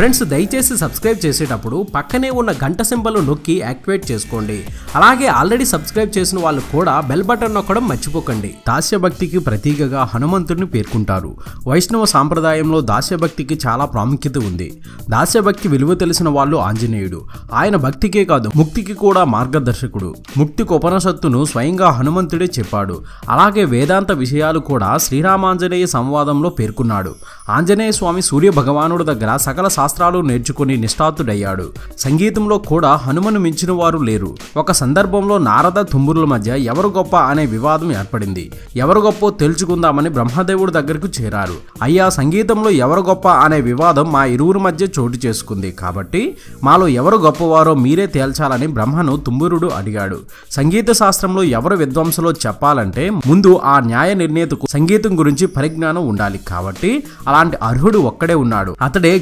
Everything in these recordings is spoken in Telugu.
ఫ్రెండ్స్ దయచేసి సబ్స్క్రైబ్ చేసేటప్పుడు పక్కనే ఉన్న గంట సింబల్ నొక్కి యాక్టివేట్ చేసుకోండి. అలాగే ఆల్రెడీ సబ్స్క్రైబ్ చేసిన వాళ్ళు కూడా బెల్ బటన్ నొక్కడం మర్చిపోకండి. దాస్యభక్తికి ప్రతీకగా హనుమంతుడిని పేర్కొంటారు. వైష్ణవ సాంప్రదాయంలో దాస్యభక్తికి చాలా ప్రాముఖ్యత ఉంది. దాస్యభక్తి విలువ తెలిసిన వాళ్ళు ఆంజనేయుడు. ఆయన భక్తికే కాదు ముక్తికి కూడా మార్గదర్శకుడు. ముక్తికి ఉపనిషత్తును స్వయంగా హనుమంతుడే చెప్పాడు. అలాగే వేదాంత విషయాలు కూడా శ్రీరామాంజనేయ సంవాదంలో పేర్కొన్నాడు. ఆంజనేయ స్వామి సూర్య భగవానుడు దగ్గర సకల శాస్త్రాలు నేర్చుకుని నిష్ణాతుడయ్యాడు. సంగీతంలో కూడా హనుమను మించిన వారు లేరు. ఒక సందర్భంలో నారద తుమ్మురుల మధ్య ఎవరు గొప్ప అనే వివాదం ఏర్పడింది. ఎవరు గొప్ప తెలుసుకుందామని బ్రహ్మదేవుడి దగ్గరకు చేరారు. అయ్యా సంగీతంలో ఎవరు గొప్ప అనే వివాదం మా ఇరువురి మధ్య చోటు చేసుకుంది. కాబట్టి మాలో ఎవరు గొప్పవారో మీరే తేల్చాలని బ్రహ్మను తుమ్మురుడు అడిగాడు. సంగీత శాస్త్రంలో ఎవరు విద్వాంసులో చెప్పాలంటే ముందు ఆ న్యాయ నిర్ణేతకు సంగీతం గురించి పరిజ్ఞానం ఉండాలి. కాబట్టి అలాంటి అర్హుడు ఒక్కడే ఉన్నాడు. అతడే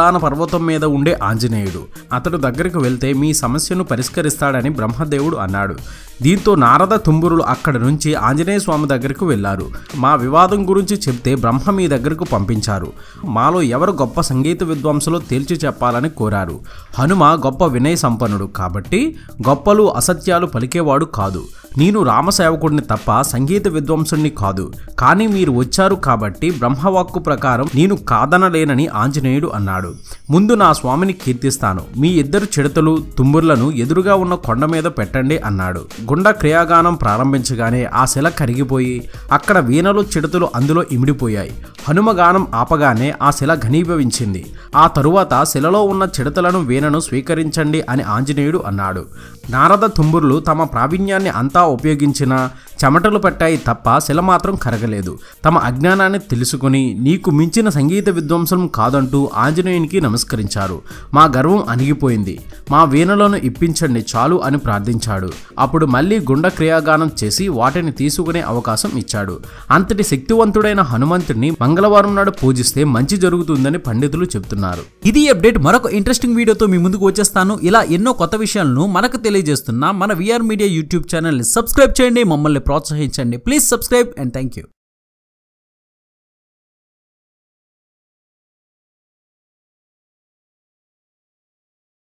ప్రధాన పర్వతం మీద ఉండే ఆంజనేయుడు. అతడు దగ్గరకు వెళ్తే మీ సమస్యను పరిష్కరిస్తాడని బ్రహ్మదేవుడు అన్నాడు. దీంతో నారద తుంబురులు అక్కడి నుంచి ఆంజనేయ స్వామి దగ్గరకు వెళ్ళారు మా వివాదం గురించి చెప్తే బ్రహ్మ మీ దగ్గరకు పంపించారు. మాలో ఎవరు గొప్ప సంగీత విద్వాంసులో తేల్చి చెప్పాలని కోరారు. హనుమ గొప్ప వినయ సంపన్నుడు కాబట్టి గొప్పలు అసత్యాలు పలికేవాడు కాదు. నేను రామసేవకుడిని తప్ప సంగీత విద్వాంసుణ్ణి కాదు. కానీ మీరు వచ్చారు కాబట్టి బ్రహ్మవాక్కు ప్రకారం నేను కాదనలేనని ఆంజనేయుడు అన్నాడు. ముందు నా స్వామిని కీర్తిస్తాను. మీ ఇద్దరు చిడతలు తుమ్ముర్లను ఎదురుగా ఉన్న కొండ మీద పెట్టండి అన్నాడు. గుండ క్రియాగానం ప్రారంభించగానే ఆ శిల కరిగిపోయి అక్కడ వీణలు చిడతలు అందులో ఇమిడిపోయాయి. హనుమగానం ఆపగానే ఆ శిల ఘనీభవించింది. ఆ తరువాత శిలలో ఉన్న చిడతలను వీణను స్వీకరించండి అని ఆంజనేయుడు అన్నాడు. నారద తుంబుర్లు తమ ప్రావీణ్యాన్ని అంతా ఉపయోగించిన చెమటలు పట్టాయి తప్ప శిల మాత్రం కరగలేదు. తమ అజ్ఞానాన్ని తెలుసుకుని నీకు మించిన సంగీత విద్వాంసం కాదంటూ ఆంజనేయునికి నమస్కరించారు. మా గర్వం అణిగిపోయింది. మా వీణలను ఇప్పించండి చాలు అని ప్రార్థించాడు. అప్పుడు మళ్ళీ గుండ క్రియాగానం చేసి వాటిని తీసుకునే అవకాశం ఇచ్చాడు. అంతటి శక్తివంతుడైన హనుమంతుడిని మంగళవారం నాడు పూజిస్తే మంచి జరుగుతుందని పండితులు చెబుతున్నారు ఇది అప్డేట్ మరొక ఇంట్రెస్టింగ్ వీడియోతో మీ ముందుకు వచ్చేస్తాను. ఇలా ఎన్నో కొత్త విషయాలను మనకు తెలియజేస్తున్న మన విఆర్ మీడియా యూట్యూబ్ ఛానల్ని సబ్స్క్రైబ్ చేయండి. మమ్మల్ని ప్రోత్సహించండి. Please subscribe and thank you